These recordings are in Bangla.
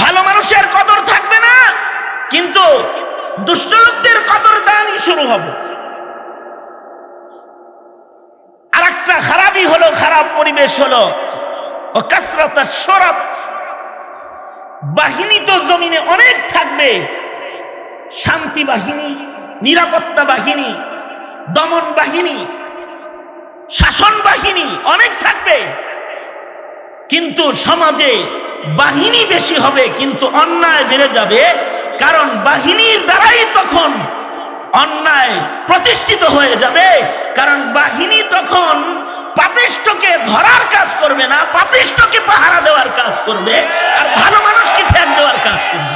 ভালো মানুষের কদর থাকবে না, কিন্তু দুষ্ট লোকদের কদর দানই শুরু হবে। আর একটা খারাপই হলো, খারাপ পরিবেশ হলো, ও কাসরত সরব বাহিনী তো জমিনে অনেক থাকবে, শান্তি বাহিনী, নিরাপত্তা বাহিনী, দমন বাহিনী, শাসন বাহিনী অনেক থাকবে। কিন্তু সমাজে বাহিনী বেশি হবে, কিন্তু অন্যায় বেড়ে যাবে। কারণ বাহিনীর দ্বারাই তখন অন্যায় প্রতিষ্ঠিত হয়ে যাবে। কারণ বাহিনী তখন পাপিষ্টকে ধরার কাজ করবে না পাপিষ্টকে পাহারা দেওয়ার কাজ করবে। আর ভালো মানুষকে ঠেক দেওয়ার কাজ করবে।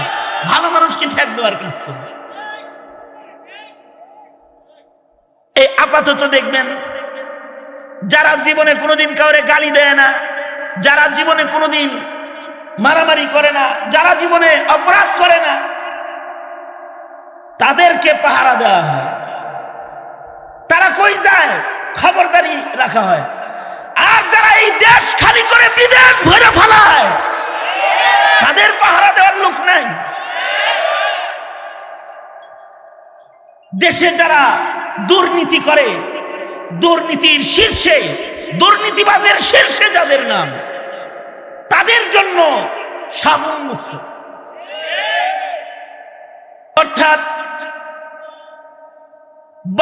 ভালো মানুষকে ঠেক দেওয়ার কাজ করবে। এই আপাতত দেখবেন, যারা জীবনে কোনোদিন কাউরে গালি দেয় না যারা জীবনে কোনোদিন মারামারি করে না, যারা জীবনে অপরাধ করে না, তাদেরকে পাহারা দেওয়া হয়। তারা কই যায়? খবরদারি রাখা হয়। আর যারা এই দেশ খালি করে বিদেশ ভরে ফেলায়, তাদের পাহারা দেওয়ার লোক নাই। দেশে যারা দুর্নীতি করে, দুর্নীতির শীর্ষে দুর্নীতিবাজের শীর্ষে যাদের নাম, তাদের জন্য অর্থাৎ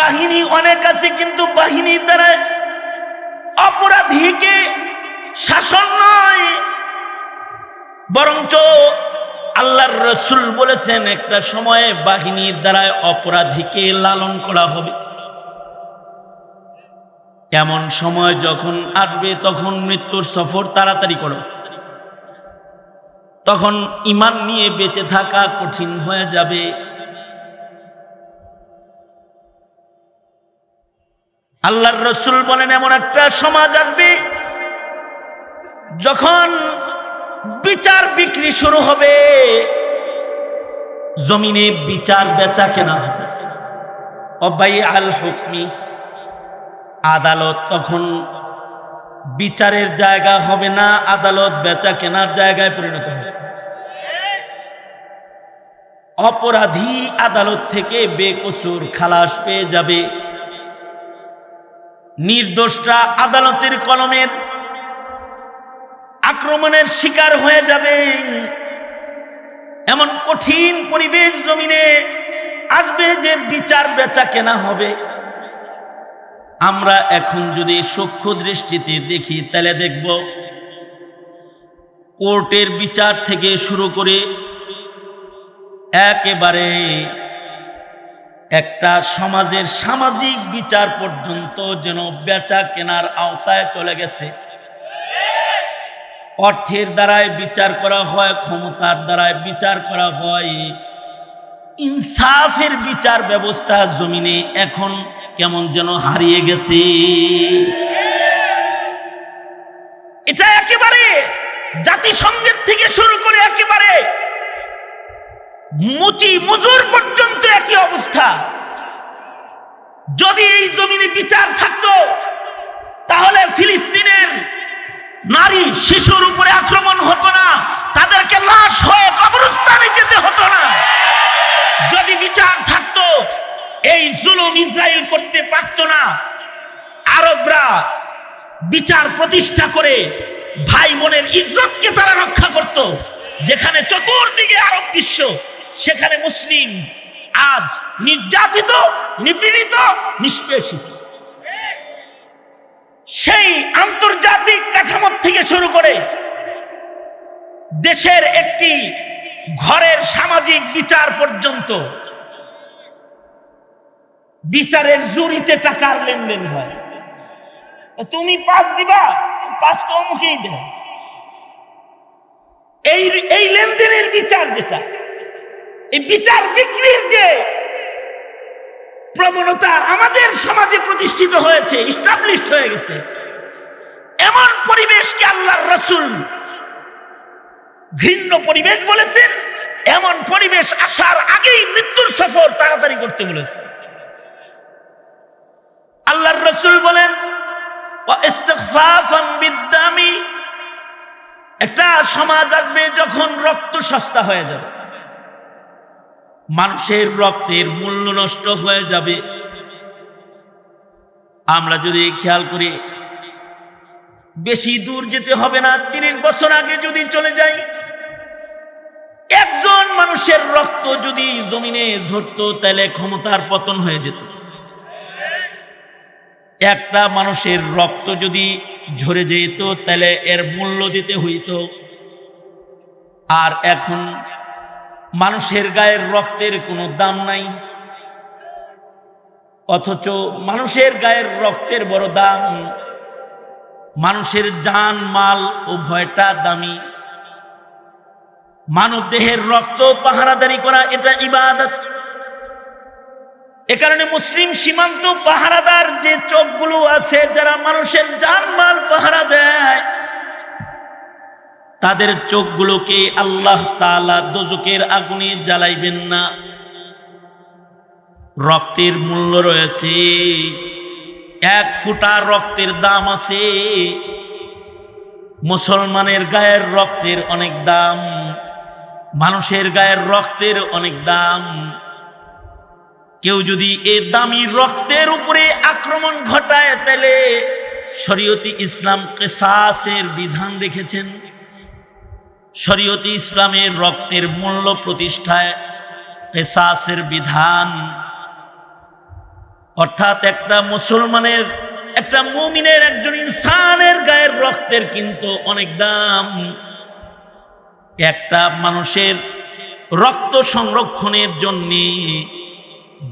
বাহিনী অনেক আছে, কিন্তু বাহিনীর দ্বারা অপরাধীকে শাসন নয়। বরঞ্চ আল্লাহর রসুল বলেছেন, একটা সময়ে বাহিনীর দ্বারা অপরাধীকে লালন করা হবে। এমন সময় যখন আসবে, তখন মৃত্যুর সফর তাড়াতাড়ি করো। তখন ইমান নিয়ে বেঁচে থাকা কঠিন হয়ে যাবে। আল্লাহর রসুল বলেন, এমন একটা সমাজ আসবে, যখন বিচার বিক্রি শুরু হবে। জমিনে বিচার বেচা কেনা হবে। অবাই আল হুকমি। আদালত তখন বিচারের জায়গা হবে না, আদালত বেচা কেনার জায়গায় পরিণত হবে। অপরাধী আদালত থেকে বেকসুর খালাস পেয়ে যাবে। নির্দোষরা আদালতের কলমের আক্রমণের শিকার হয়ে যাবে। এমন কঠিন পরিবেশ জমিনে আসবে যে বিচার বেচা কেনা হবে। আমরা এখন যদি সূক্ষ্ম দৃষ্টিতে দেখি, তাহলে দেখব কোর্টের বিচার থেকে শুরু করে একেবারে একটা সমাজের সামাজিক বিচার পর্যন্ত যেন বেচা কেনার আওতায় চলে গেছে। অর্থের দ্বারায় বিচার করা হয়, ক্ষমতার দ্বারায় বিচার করা হয়। ইনসাফের বিচার ব্যবস্থা জমিনে এখন কেমন যেন হারিয়ে গেছে। এটা একেবারে জাতিসংঘের থেকে শুরু করে একেবারে মুচি মুজুর পর্যন্ত একই অবস্থা। যদি এই জমিনে বিচার থাকতো, তাহলে ফিলিস্তিনের নারী শিশুর উপরে আক্রমণ হতো না, তাদেরকে লাশ হয়ে কবরস্থানে যেতে হতো না। যদি বিচার থাকতো এই জুলুম ইসরায়েল করতে পারতো না। আরবরা বিচার প্রতিষ্ঠা করে ভাই বোনের ইজ্জতকে তারা রক্ষা করত। যেখানে চতুর্দিকে আরব বিশ্ব, সেখানে মুসলিম আজ নির্যাতিত, নিপীড়িত, নিষ্পেষিত। সেই আন্তর্জাতিক কাঠামো থেকে শুরু করে দেশের একটি ঘরের সামাজিক বিচার পর্যন্ত বিচারের জুরিতে টাকার লেনদেন হয়। তুমি পাঁচ দিবা পাঁচ তো অমুকেই দেয়। এই এই লেনদেনের বিচার যেটা, এই বিচার বিক্রির যে প্রবণতা আমাদের সমাজে প্রতিষ্ঠিত হয়েছে ইস্টাবলিশড হয়ে গেছে, এমন পরিবেশকে আল্লাহর রসুল ঘৃণ্য পরিবেশ বলেছেন, এমন পরিবেশ আসার আগেই মৃত্যুর সফর তাড়াতাড়ি করতে বলেছেন। রসুল বলেন, "ওয়া ইস্তিগফাফান বিদ্দামি। একটা সমাজ আসবে যখন রক্ত সস্তা হয়ে যাবে। মানুষের রক্তের মূল্য নষ্ট হয়ে যাবে। আমরা যদি খেয়াল করি, বেশি দূর যেতে হবে না, তিরিশ বছর আগে যদি চলে যাই, একজন মানুষের রক্ত যদি জমিনে ঝরতো, তাহলে ক্ষমতার পতন হয়ে যেত। একটা মানুষের রক্ত যদি ঝরে যেত, তাহলে এর মূল্য দিতে হইত। আর এখন মানুষের গায়ের রক্তের কোনো দাম নাই। অথচ মানুষের গায়ের রক্তের বড় দাম, মানুষের জান, মাল উভয়টা দামি। মানব দেহের রক্ত পাহারাদারি করা, এটা ইবাদত। এ কারণে মুসলিম সীমান্ত পাহারাদার যে চোখগুলো আছে, যারা মানুষের জানমাল পাহারা দেয়, তাদের চোখগুলোকে আল্লাহ তালা দোজকের আগুনে জ্বালাইবেন না। রক্তের মূল্য রয়েছে, এক ফুটা রক্তের দাম আছে। মুসলমানের গায়ের রক্তের অনেক দাম, মানুষের গায়ের রক্তের অনেক দাম। কেউ যদি এ দামি রক্তের উপরে আক্রমণ ঘটায়, তাহলে শরীয়তি ইসলাম কেসাসের বিধান রেখেছেন। শরীয়তি ইসলামের রক্তের মূল্য প্রতিষ্ঠায় কেসাসের বিধান। অর্থাৎ একটা মুসলমানের, একটা মুমিনের, একজন ইনসানের গায়ের রক্তের কিন্তু অনেক দাম। একটা মানুষের রক্ত সংরক্ষণের জন্যে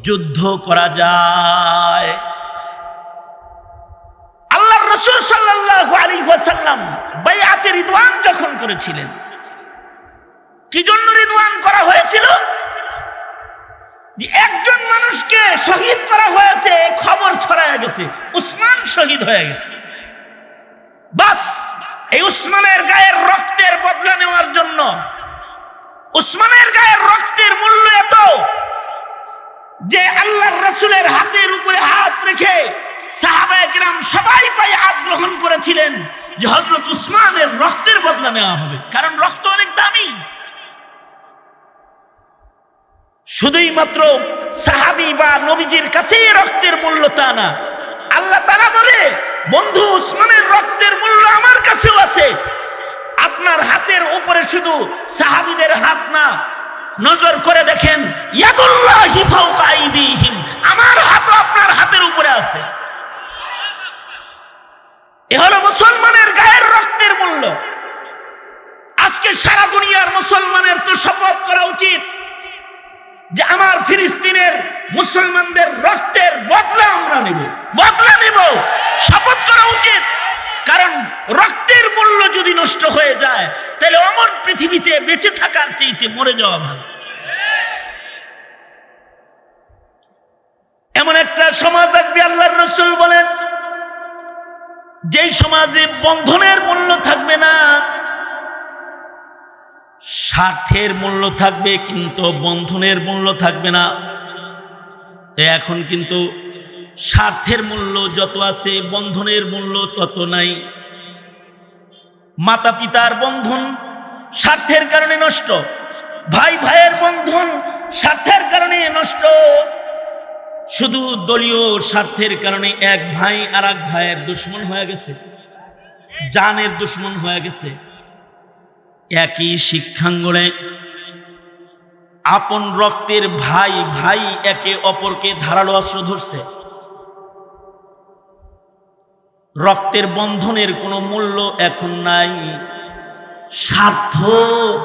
যুদ্ধ করা যায়। আল্লাহ রসুল সাল্লাহ আলী ওয়াসাল্লাম বাইয়াতে রিদওয়ান যখন করেছিলেন, কি জন্য রিদওয়ান করা হয়েছিল? একজন মানুষকে শহীদ করা হয়েছে, খবর ছড়ায় গেছে, উসমান শহীদ হয়ে গেছে। বাস, এই উসমানের গায়ের রক্তের বদলা নেওয়ার জন্য, উসমানের গায়ের রক্তের মূল্য এত যে আল্লাহর রসুলের হাতের উপরে হাত রেখে সাহাবায়াম সবাই পাই হাত গ্রহণ করেছিলেন যে হজরত উসমানের রক্তের বদলা নেওয়া হবে। কারণ রক্ত অনেক দামি। শুধুই মাত্র সাহাবি বা নবীজির কাছেই রক্তের মূল্য তা না। আল্লাহ তারা বলে, বন্ধু, উসমানের রক্তের মূল্য আমার কাছেও আছে। আপনার হাতের উপরে শুধু সাহাবিদের হাত না নজর করে দেখেন আমার হাতও আপনার হাতের উপরে আছে। এ হলো মুসলমানের গায়ের রক্তের মূল্য। আজকে সারা দুনিয়ার মুসলমানের তো শপথ করা উচিত যে আমার ফিলিস্তিনের মুসলমানদের রক্তের বদলা আমরা নেব। বদলা নেব। শপথ করা উচিত। কারণ রক্তের মূল্য যদি নষ্ট হয়ে যায়, তাহলে অমর পৃথিবীতে বেঁচে থাকার চেয়েতে মরে যাওয়া ভালো। এমন একটা সমাজ আসবে আল্লাহর রসুল বলেন, যেই সমাজে বন্ধনের মূল্য থাকবে না, স্বার্থের মূল্য থাকবে কিন্তু বন্ধনের মূল্য থাকবে না। এখন কিন্তু স্বার্থের মূল্য যত আছে, বন্ধনের মূল্য তত নাই। মাতা পিতার বন্ধন স্বার্থের কারণে নষ্ট ভাই ভাইয়ের বন্ধন স্বার্থের কারণে নষ্ট। শুধু দলীয় স্বার্থের কারণে এক ভাই আর এক ভাইয়ের দুশ্মন হয়ে গেছে, জানের দুশ্মন হয়ে গেছে। একই শিক্ষাঙ্গনে আপন রক্তের ভাই ভাই একে অপরকে ধারালো অস্ত্র ধরছে। রক্তের বন্ধনের কোনো মূল্য এখন নাই। স্বার্থ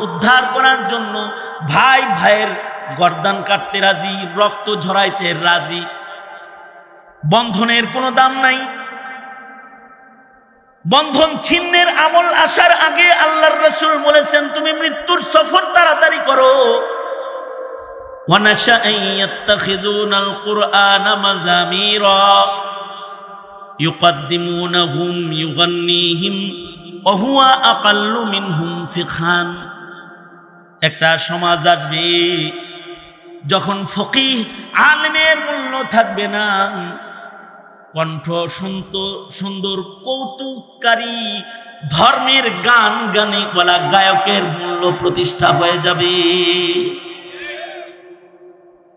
উদ্ধার করার জন্য ভাই ভাইয়ের গর্দান কাটতে রাজি, রক্ত ঝরাইতে রাজি। বন্ধনের কোনো দাম নাই। বন্ধন ছিন্নের আমল আসার আগে আল্লাহর রসুল বলেছেন, তুমি মৃত্যুর সফর তাড়াতাড়ি করো। ওয়ানাশা আন কুরআনা মাযামিরা। ইউকাদ্দিমুনহুম ইউগান্নিহিম অহুয়া আকাল্লু মিনহুম ফিখান একটা সমাজ আসবে যখন ফকি আলমের মূল্য থাকবে না। কণ্ঠ সুন্দর সুন্দর কৌতুককারী ধর্মের গান গানে বলা গায়কের মূল্য প্রতিষ্ঠা হয়ে যাবে।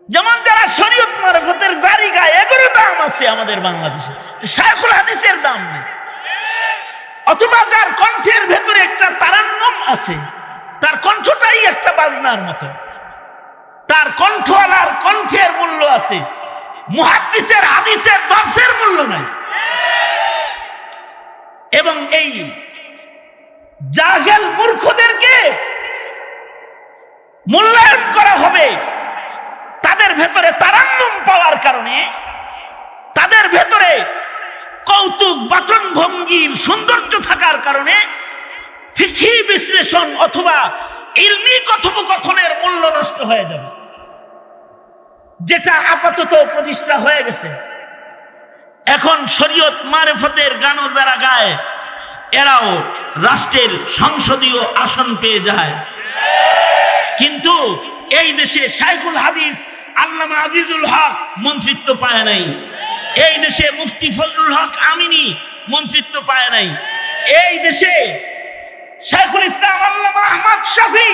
যেমন যারা শরীয়ত মারফতের জারি গায়ক আছে আমাদের বাংলাদেশে। শায়খুল হাদিসের দাম নেই। অথবা যার কণ্ঠের ভেতরে একটা তারান্নম আছে, তার কণ্ঠটাই একটা বাজনার মতো। তার কণ্ঠওয়ালার কণ্ঠের মূল্য আছে, মুহাদ্দিসের হাদিসের দর্শের মূল্য নাই। এবং এই জাহেল মূর্খদেরকে মূল্যায়ন করা হবে, তাদের ভেতরে তারান্নম পাওয়ার কারণে তাদের ভেতরে কৌতুক বাচন ভঙ্গির সৌন্দর্য থাকার কারণে ফিখি বিশ্লেষণ অথবা ইলমি কথোপকথনের মূল্য নষ্ট হয়ে যাবে। যেটা আপাতত প্রতিষ্ঠা হয়ে গেছে। এখন শরীয়ত মারেফতের গানও যারা গায়, এরাও রাষ্ট্রের সংসদীয় আসন পেয়ে যায়। কিন্তু এই দেশে শাইখুল হাদিস আল্লামা আজিজুল হক মন্ত্রিত্ব পায় নাই। এই দেশে মুফতি ফজলুল হক আমিনী মন্ত্রিত্ব পায় নাই। এই দেশে শাইখুল ইসলাম আল্লামা আহমদ শফি,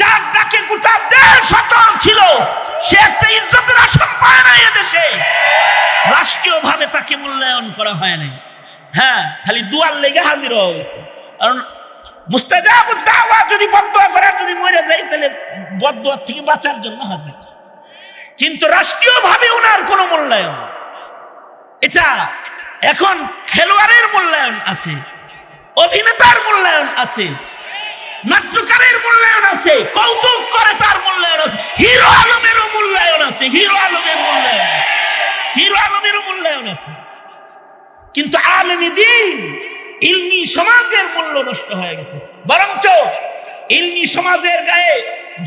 যার ডাকে গোটা দেশ অচল ছিল, সে একটা ইজ্জতের আসন পায় না এদেশে রাষ্ট্রীয় ভাবে তাকে মূল্যায়ন করা হয় নাই। হ্যাঁ খালি দুয়ার লেগে হাজির হওয়া হয়েছে। কারণ মুস্তাজাব দাওয়া যদি বদুয়া করার যদি মরে যাই তাহলে বদুয়ার থেকে বাঁচার জন্য হাজির। কিন্তু রাষ্ট্রীয় ভাবে ওনার কোনো মূল্যায়ন। এটা এখন খেলোয়াড়ের মূল্যায়ন আছে, অভিনেতার মূল্যায়ন আছে, নাট্যকারের মূল্যায়ন আছে, কৌতুক করে তার মূল্যায়ন আছে, হিরো আলমেরও মূল্যায়ন আছে, হিরো আলমের মূল্যায়ন আছে, হিরো আলমেরও মূল্যায়ন আছে। কিন্তু আলমী দিন ইলমি সমাজের মূল্য নষ্ট হয়ে গেছে। বরঞ্চ ইলমি সমাজের গায়ে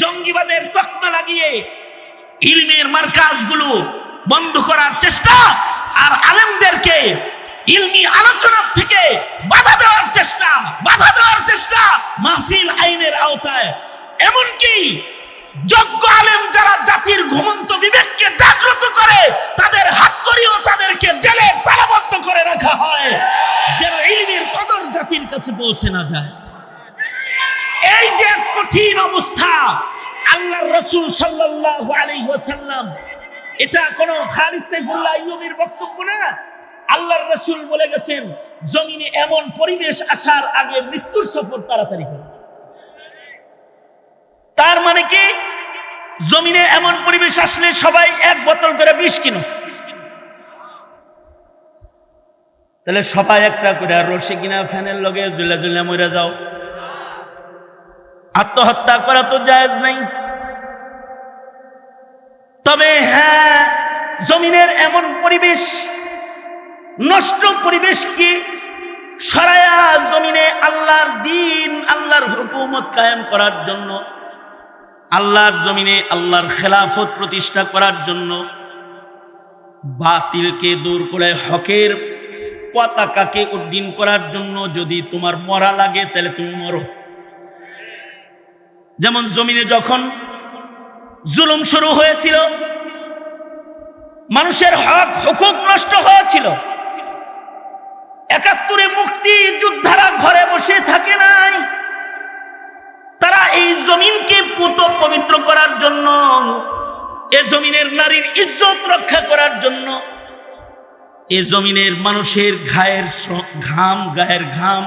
জঙ্গিবাদের তকমা লাগিয়ে ইলমের মার্কাজগুলো বন্ধ করার চেষ্টা আর আলেমদেরকে ইলমি আলোচনার থেকে বাধা দেওয়ার চেষ্টা, বাধা দেওয়ার চেষ্টা মাহফিল আইনের আওতায়। এমনকি যোগ্য আলেম যারা জাতির ঘুমন্ত বিবেককে জাগ্রত করে, তাদের হাত করিও তাদেরকে জেলে তালাবদ্ধ করে রাখা হয়, যেন ইলমের কদর জাতির কাছে পৌঁছে না যায়। এই যে কঠিন অবস্থা, আল্লাহর রসুল সাল্লাল্লাহু আলাইহি ওয়াসাল্লাম এটা কোন খালিদ সাইফুল্লাহ আইয়ুবীর বক্তব্য না। আল্লাহর রসুল বলে গেছেন, জমিনে এমন পরিবেশ আসার আগে মৃত্যুর সফর তাড়াতাড়ি করে। তার মানে কি? জমিনে এমন পরিবেশ আসলে সবাই এক বোতল করে বিষ কিনো। তাহলে সবাই একটা করে রসে কিনা ফ্যানের লগে জুলে জুলে মরে যাও। আত্মহত্যা করা তো জায়েজ নাই। তবে হ্যাঁ জমিনের এমন পরিবেশ, নষ্ট পরিবেশ কি? সরায়া জমিনে আল্লাহর দিন, আল্লাহর হুকুমত কায়েম করার জন্য, আল্লাহর জমিনে আল্লাহর খেলাফত প্রতিষ্ঠা করার জন্য বাতিলকে দূর করে হকের পতাকাকে উড্ডীন করার জন্য যদি তোমার মরা লাগে, তাহলে তুমি মরো। যেমন জমিনে যখন জুলুম শুরু হয়েছিল। মানুষের হক হুকুক নষ্ট হয়েছিল। একাত্তরে মুক্তি যোদ্ধারা ঘরে বসে থাকে নাই। তারা এই জমিনকে পুত পবিত্র করার জন্য, এ জমিনের নারীর ইজ্জত রক্ষা করার জন্য, এ জমিনের মানুষের ঘায়ের ঘাম, গায়ের ঘাম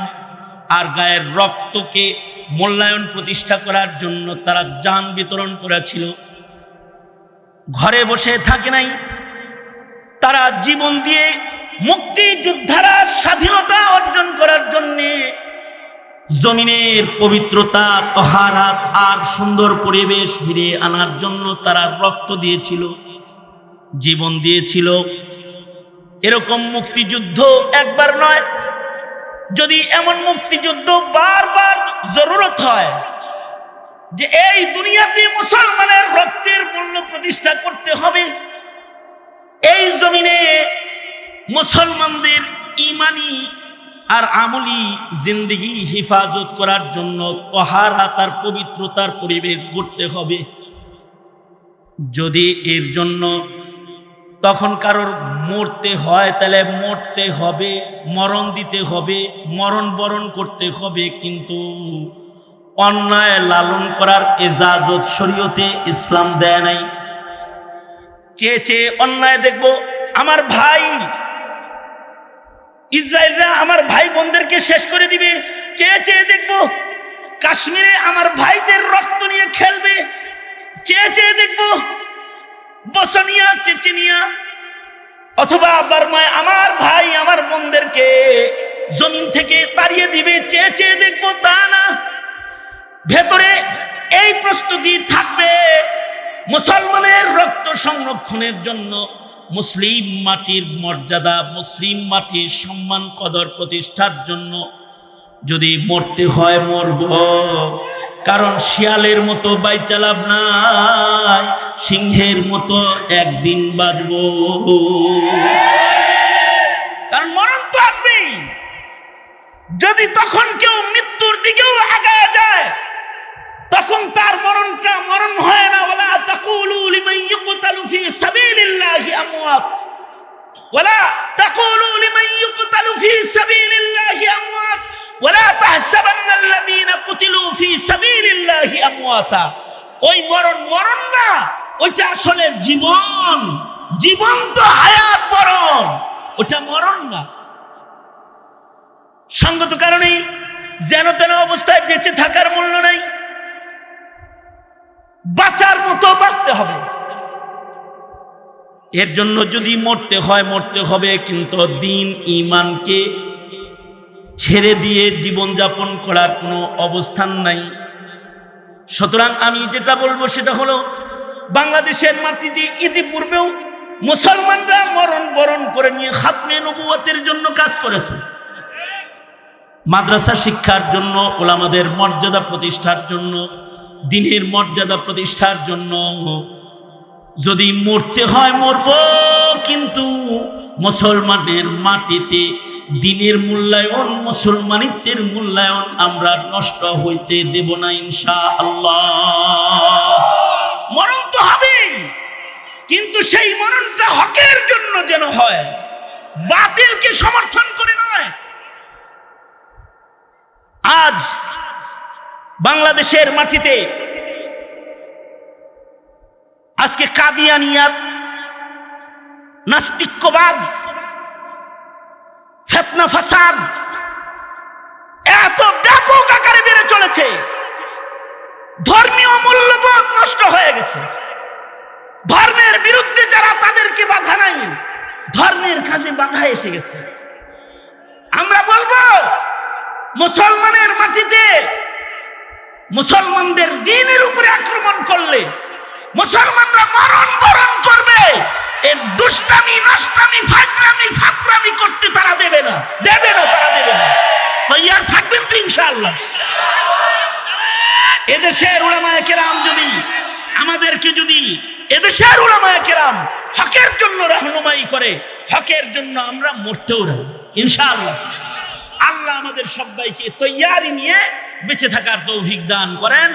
আর গায়ের রক্তকে মূল্যায়ন প্রতিষ্ঠা করার জন্য তারা যান বিতরণ করেছিল। ঘরে বসে থাকে নাই। তারা জীবন দিয়ে মুক্তি যোদ্ধারা স্বাধীনতা অর্জন করার জন্যে জমিনের পবিত্রতা, তহারাত আর সুন্দর পরিবেশ ফিরিয়ে আনার জন্য তারা রক্ত দিয়েছিল, জীবন দিয়েছিল। এরকম মুক্তিযুদ্ধ একবার নয়, যদি এমন মুক্তিযুদ্ধ বারবার জরুরত হয় যে এই দুনিয়াতে মুসলমানের রক্তের মূল্য প্রতিষ্ঠা করতে হবে। এই জমিনে মুসলমানদের ইমানি আর আমলি জিন্দগি হেফাজত করার জন্য তহারা তার পবিত্রতার পরিবেশ গড়তে হবে। যদি এর জন্য তখন কারোর মরতে হয়, তাহলে মরতে হবে, মরণ দিতে হবে, মরণ বরণ করতে হবে, কিন্তু অন্যায় লালন করার এজাজত শরীয়তে ইসলাম দেয় নাই। চেয়ে চেয়ে অন্যায় দেখব, আমার ভাই ইসরায়েলরা আমার ভাই বোনদেরকে শেষ করে দিবে। চেয়ে চেয়ে দেখব, কাশ্মীরে আমার ভাইদের রক্ত নিয়ে খেলবে। চেয়ে চেয়ে দেখব, বসনিয়া, চেচেনিয়া অথবা বার্মায় আমার ভাই আমার বোনদেরকে জমিন থেকে তাড়িয়ে দিবে। চেয়ে চেয়ে দেখব তা না। ভেতরে এই প্রস্তুতি থাকবে মুসলমানের রক্ত সংরক্ষণের জন্য। মুসলিম মাটির মর্যাদা, মুসলিম মাটির সম্মান, কদর প্রতিষ্ঠার জন্য। যদি মরতে হয় মরব, কারণ শিয়ালের মতো বাইচা লাভ নাই, সিংহের মতো একদিন বাজব কারণ মরণ তো আসবেই যদি তখন কেউ মৃত্যুর দিকেও আগায় যায় তখন তার মরণটা মরণ হয় না। ওলা তাকুলু লিমান ইউকতালু ফি সাবিলিল্লাহি আমওয়াত। ওলা তাকুলু লিমান ইউকতালু ফি সাবিলিল্লাহি আমওয়াত। ওলা তাহসাবান্না আল্লাযীনা কুতিলু ফি সাবিলিল্লাহি আমওয়াতা। ওই মরণ মরণ না, ওইটা আসলে জীবন। জীবন তো হায়াত মরণ ওটা মরণ না। সঙ্গত কারণেই যেন তেন অবস্থায় বেঁচে থাকার মূল্য নাই। বাঁচার মতো বাঁচতে হবে। এর জন্য যদি মরতে হয়, মরতে হবে, কিন্তু দিন ইমানকে ছেড়ে দিয়ে জীবনযাপন করার কোনো অবস্থান নাই। সুতরাং আমি যেটা বলব সেটা হলো, বাংলাদেশের মাটিতে ইতিপূর্বেও মুসলমানরা মরণ বরণ করে নিয়ে খাতমে নবুয়তের জন্য কাজ করেছে। মাদ্রাসা শিক্ষার জন্য, ওলামাদের মর্যাদা প্রতিষ্ঠার জন্য দিনের মর্যাদা প্রতিষ্ঠার জন্য। যদি মরতে হয় মরব, কিন্তু মুসলমানের মাটিতে দিনের মূল্যায়ন, মুসলমানিত্বের মূল্যায়ন আমরা নষ্ট হইতে দেব না ইনশা আল্লাহ মরণ তো হবেই, কিন্তু সেই মরণটা হকের জন্য যেন হয়, বাতিলকে সমর্থন করে নয়। আজ বাংলাদেশের মাটিতে আজকে কাদিয়ানিয়াত নাস্তিক্যবাদ, ফেতনা ফাসাদ এত ব্যাপক আকারে বেড়ে চলেছে। ধর্মীয় মূল্যবোধ নষ্ট হয়ে গেছে। ধর্মের বিরুদ্ধে যারা তাদেরকে বাধা নাই, ধর্মের কাজে বাধা এসে গেছে। আমরা বলব, মুসলমানের মাটিতে মুসলমানদের দিনের উপরে আক্রমণ করলে মুসলমানরা মরণ বরণ করবে। করতে তারা দেবে না। দেবে না, তারা দেবে না। থাকবেন তো ইনশাআল্লাহ। যদি, আমাদেরকে যদি হকের জন্য রহনুমাই করে, হকের জন্য আমরা মরতেও রাজি। ইনশাআল্লাহ। আল্লাহ আমাদের সবাইকে তৈয়ারি নিয়ে বেঁচে থাকার তৌফিক দান করেন।